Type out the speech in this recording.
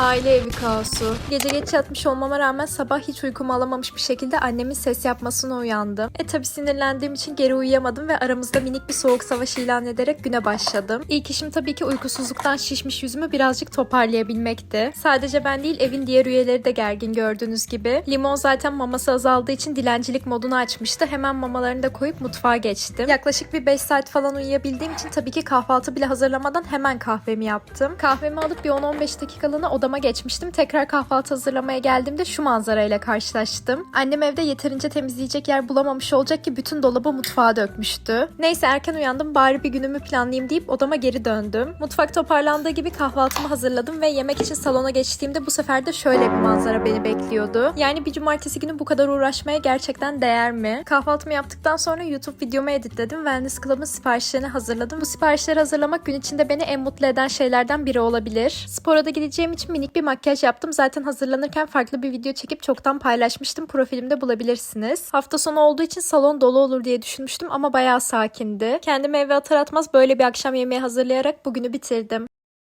Aile evi kaosu. Gece geç yatmış olmama rağmen sabah hiç uykumu alamamış bir şekilde annemin ses yapmasına uyandım. E tabi sinirlendiğim için geri uyuyamadım ve aramızda minik bir soğuk savaş ilan ederek güne başladım. İlk işim tabii ki uykusuzluktan şişmiş yüzümü birazcık toparlayabilmekti. Sadece ben değil evin diğer üyeleri de gergin gördüğünüz gibi. Limon zaten maması azaldığı için dilencilik modunu açmıştı. Hemen mamalarını da koyup mutfağa geçtim. Yaklaşık bir 5 saat falan uyuyabildiğim için tabii ki kahvaltı bile hazırlamadan hemen kahvemi yaptım. Kahvemi alıp bir 10-15 dakikalığına odama geçmiştim. Tekrar kahvaltı hazırlamaya geldiğimde şu manzarayla karşılaştım. Annem evde yeterince temizleyecek yer bulamamış olacak ki bütün dolabı mutfağa dökmüştü. Neyse erken uyandım bari bir günümü planlayayım deyip odama geri döndüm. Mutfak toparlandığı gibi kahvaltımı hazırladım ve yemek için salona geçtiğimde bu sefer de şöyle bir manzara beni bekliyordu. Yani bir cumartesi günü bu kadar uğraşmaya gerçekten değer mi? Kahvaltımı yaptıktan sonra YouTube videomu editledim. Wellness Club'ın siparişlerini hazırladım. Bu siparişleri hazırlamak gün içinde beni en mutlu eden şeylerden biri olabilir. Spora da gideceğim için minik bir makyaj yaptım. Zaten hazırlanırken farklı bir video çekip çoktan paylaşmıştım. Profilimde bulabilirsiniz. Hafta sonu olduğu için salon dolu olur diye düşünmüştüm ama bayağı sakindi. Kendimi eve atar atmaz böyle bir akşam yemeği hazırlayarak bugünü bitirdim.